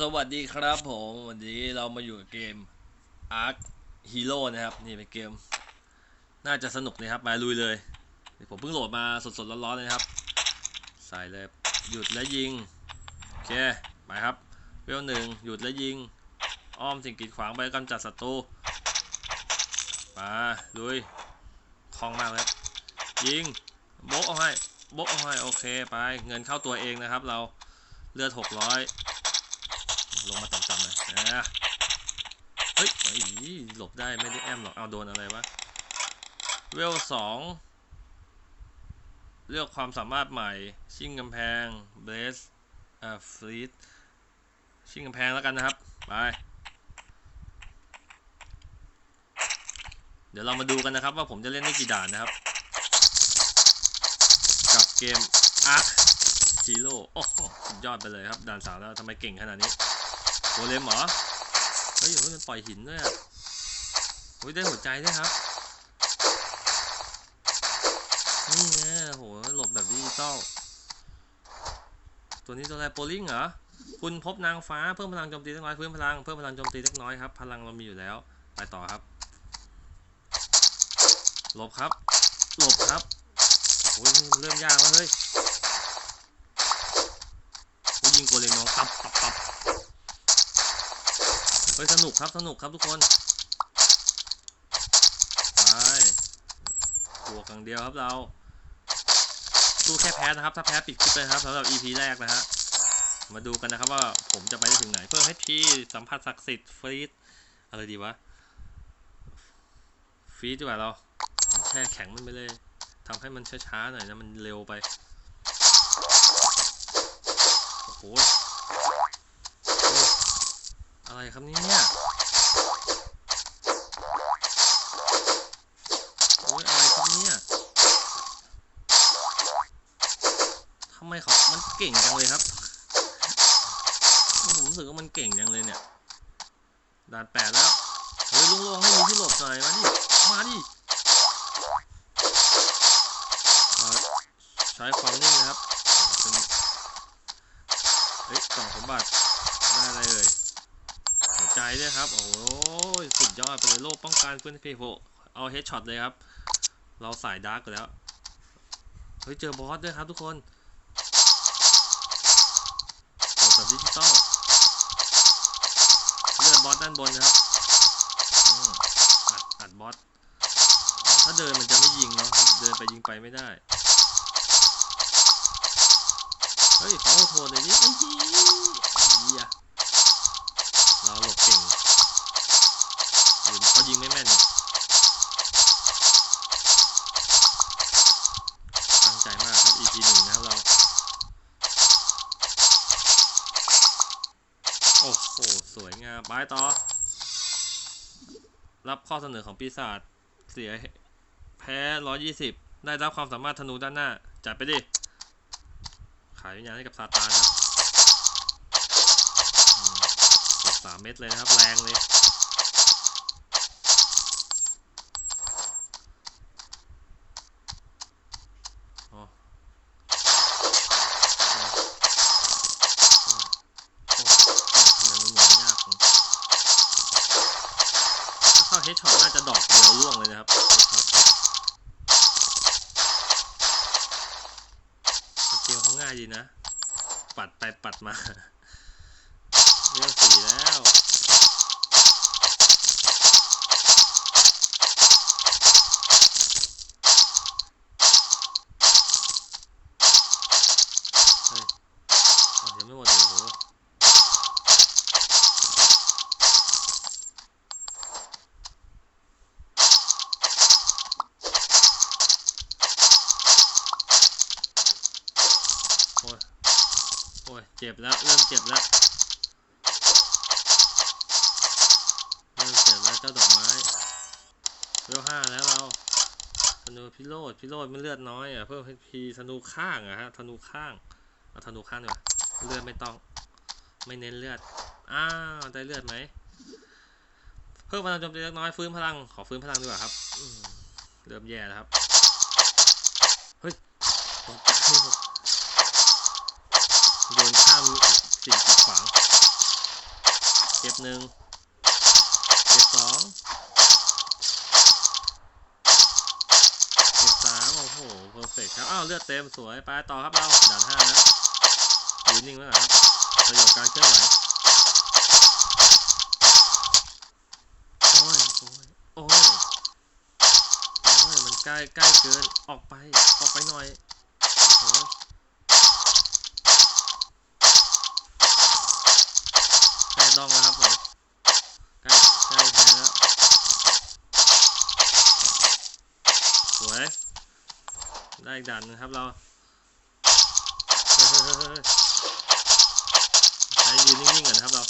สวัสดีครับผมวันนี้เรามาอยู่กับเกม Ark Hero นะครับ นี่เป็นเกม น่าจะสนุกนะครับ มาลุยเลย ผมเพิ่งโหลดมาสดๆร้อนๆเลยนะครับ ใส่เลย หยุดแล้วยิง โอเคไปครับ เวลหนึ่งหยุดแล้วยิง อ้อมสิ่งกีดขวางไปกำจัดศัตรู มาลุยคล่องมากเลยยิงโบกเอาให้โบกเอาให้โอเคไป เงินเข้าตัวเองนะครับ เราเลือด600 ลงมาต่ำๆเลยนะเฮ้ยไอ้หลบได้ไม่ได้แอมหรอก เอาโดนอะไรวะ เวลสองเลือกความสามารถใหม่ ชิงกำแพง เบสอ่าฟลีดชิงกำแพงแล้วกันนะครับ ไป เดี๋ยวเรามาดูกันนะครับว่าผมจะเล่นได้กี่ด่านนะครับ กับเกม Ark Hero โอ้โหสุดยอดไปเลยครับ ด่านสามแล้วทำไมเก่งขนาดนี้ โกเลมเหรอ เฮ้ยเฮ้ยมันปล่อยหินด้วยอะเฮ้ยได้หัวใจด้วยครับ นี่ไงโหหลบแบบดิจิตอลตัวนี้ตัวอะไรโปลิงเหรอ คุณพบนางฟ้าเพิ่มพลังโจมตีเล็กน้อยเพิ่มพลังเพิ่มพลังโจมตีเล็กน้อยครับ พลังเรามีอยู่แล้ว ไปต่อครับ หลบครับ หลบครับโอ้ยเริ่มยากแล้วเฮ้ยโอ้ยยิงโกเลมน้องตับตับตับ เฮ้ยสนุกครับสนุกครับทุกคน ไปบวกอย่างเดียวครับเราดูแค่แพ้นะครับ ถ้าแพ้ปิดคลิปเลยครับสำหรับ EP แรกนะฮะ มาดูกันนะครับว่าผมจะไปได้ถึงไหน เพิ่มให้พีสัมผัสศักดิ์สิทธิ์ฟรีดอะไรดีวะ ฟรีดดีกว่าเราแช่แข็งมันไปเลยทำให้มันช้าๆหน่อยนะ มันเร็วไป โอ้โห อะไรครับเนี่ยโอ้ยอะไรครับเนี่ยทำไมเขามันเก่งจังเลยครับ ผมรู้สึกว่ามันเก่งจังเลยเนี่ยด่านแปดแล้ว เฮ้ยลุงลงให้มีที่หลบหน่อยมาดิ มาดิ ใช้ความนิ่งนะครับ เฮ้ยกล่องสมบัติได้อะไรเอ่ย ใจด้วยครับ โอ้ยสุดยอดไปเลยโลกป้องกันเพื่อนเพโฟเอาเฮดช็อตเลยครับ เราสายดาร์กแล้ว เฮ้ย เจอบอสด้วยครับทุกคนโหแบบดิจิตอลเลือดบอสด้านบนนะครับอัดอัดบอสถ้าเดินมันจะไม่ยิงเนาะ เดินไปยิงไปไม่ได้ เฮ้ย ขอโทษเลยดิ อ้โห สวยงาม ไปต่อ รับข้อเสนอของปีศาจ เสีย แพ้120ได้รับความสามารถธนูด้านหน้า จัดไปดิ ขายวิญญาณให้กับซาตานนะอืมกดสามเม็ดเลยนะครับ แรงเลย อ๋ออ๋ออ๋ออ๋อทำไมมันเหมือนยากจังถ้า เข้าเฮดช็อตน่าจะดอกเดียวร่วงเลยนะครับ headshot เกมเขาง่ายดีนะ ปัดไปปัดมาเรื่องสี่แล้ว เฮ้ยอะยังไม่หมดเลยโหโอ้ย โอ้ย เจ็บแล้ว เริ่มเจ็บแล้ว เริ่มเจ็บแล้วเจ้าดอกไม้เวห้าแล้วเราธนูพิโรธพิโรธมันเลือดน้อยอะเพิ่มพีธนูข้างอะฮะธนูข้างเอาธนูข้างดีกว่าเลือดไม่ต้อง ไม่เน้นเลือดอ้าวได้เลือดไหมเพิ่มพลังโจมตีเล็กน้อยฟื้นพลังขอฟื้นพลังดีกว่าครับเริ่มแย่แล้วครับ เฮ้ยตกใจหมดโยนข้ามสิ่งกีดขวาง หนึ่งเก็บสองเก็บสามโอ้โหเพอร์เฟกครับอ้าวเลือดเต็มสวยไปต่อครับเราด่านห้านะยืนนิ่งไว้ก่อนครับประโยชน์การเคลื่อนไหวโอ้ยโอ้ยโอ้ยโอ้ยมันใกล้ใกล้เกินออกไปออกไปหน่อย โอ้โหใกล้ดองแล้วครับผม ใกล้ใกล้แพ้แล้ว สวย ได้ อีกด่านนึงครับเราใช้ยืนนิ่งๆก่อนนะครับเรา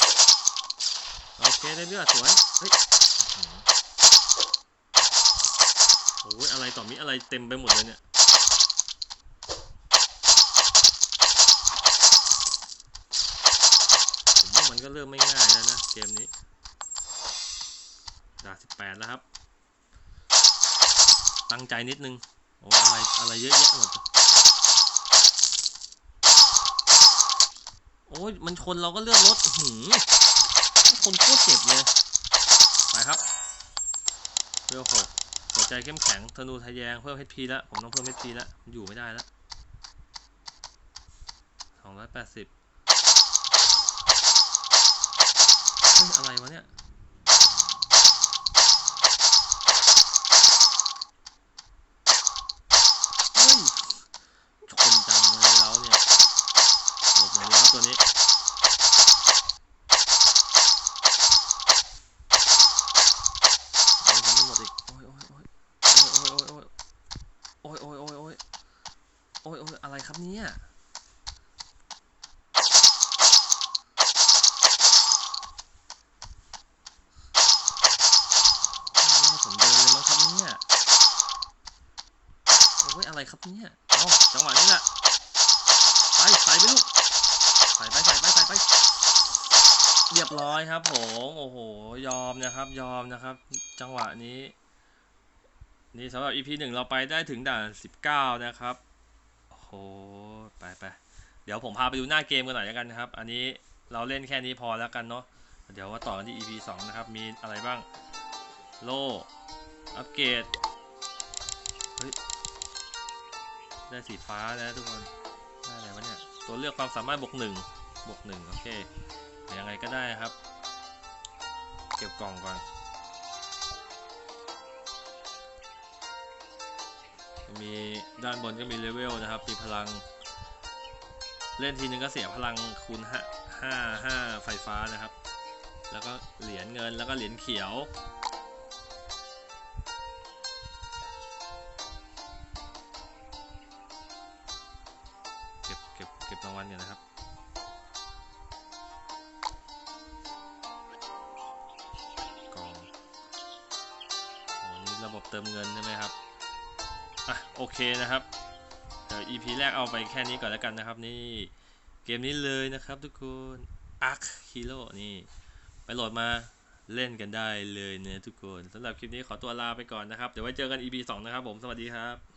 โอเคได้เลือดสวย เฮ้ยโอ้ยอะไรต่อมีอะไรเต็มไปหมดเลยเนี่ยผมว่ามันก็เริ่มไม่ง่ายแล้วนะเกมนี้ด่านสิบแปดแล้วครับ ตั้งใจนิดนึง อ้อะไรอะไรเยอะแยะหมดโอ้ยมันชนเราก็เลือดลดอื้อหือคนโคตรเจ็บเลย ไปครับเรือหกหัวใจเข้มแข็งธนูทะแยงเพิ่ม HP แล้วผมต้องเพิ่ม HP แล้วอยู่ไม่ได้แล้วสองร้อยแปดสิบเฮ้ยอะไรวะเนี่ย เฮ้ย ชนจังเลยเราเนี่ย หลบหน่อยนะครับตัวนี้ โอ้ยยังไม่หมดอีก โอ้ยโอ้ยโอ้ยโอ้ยโอ้ยโอ้ยโอ้ยโอะไรครับเนี่ยให้ผมเดินเลยมั้งครับเนี่ย โอ้ยอะไรครับเนี่ย เอาจังหวะนี้แหละไปใส่ไปลูกใส่ไปใส่ไปใส่ไป เรียบร้อยครับผม โอ้โห ยอมนะครับ ยอมนะครับ จังหวะนี้นี่สำหรับ EP หนึ่งเราไปได้ถึงด่านสิบเก้านะครับ โอ้โหไปไปเดี๋ยวผมพาไปดูหน้าเกมกันหน่อยแล้วกันนะครับ อันนี้เราเล่นแค่นี้พอแล้วกันเนาะเดี๋ยวมาต่อกันที่ EP สองนะครับ มีอะไรบ้าง โล อัปเกรดเฮ้ยได้สีฟ้าแล้วทุกคน ได้อะไรวะเนี่ย ตัวเลือกความสามารถบวกหนึ่งบวกหนึ่งโอเคยังไงก็ได้ครับ เก็บกล่องก่อน มีด้านบนก็มีเลเวลนะครับ มีพลัง เล่นทีนึงก็เสียพลังคูณห้าห้าห้าไฟฟ้านะครับ แล้วก็เหรียญเงินแล้วก็เหรียญเขียวเก็บเก็บเก็บรางวัลกันนะครับ กองโอ้นี่ระบบเติมเงินใช่ไหมครับ อะโอเคนะครับ เดี๋ยว EP แรกเอาไปแค่นี้ก่อนแล้วกันนะครับนี่เกมนี้เลยนะครับทุกคน Ark Hero นี่ ไปโหลดมาเล่นกันได้เลยเนะทุกคนสำหรับคลิปนี้ขอตัวลาไปก่อนนะครับ เดี๋ยวไว้เจอกัน EP 2 นะครับผม สวัสดีครับ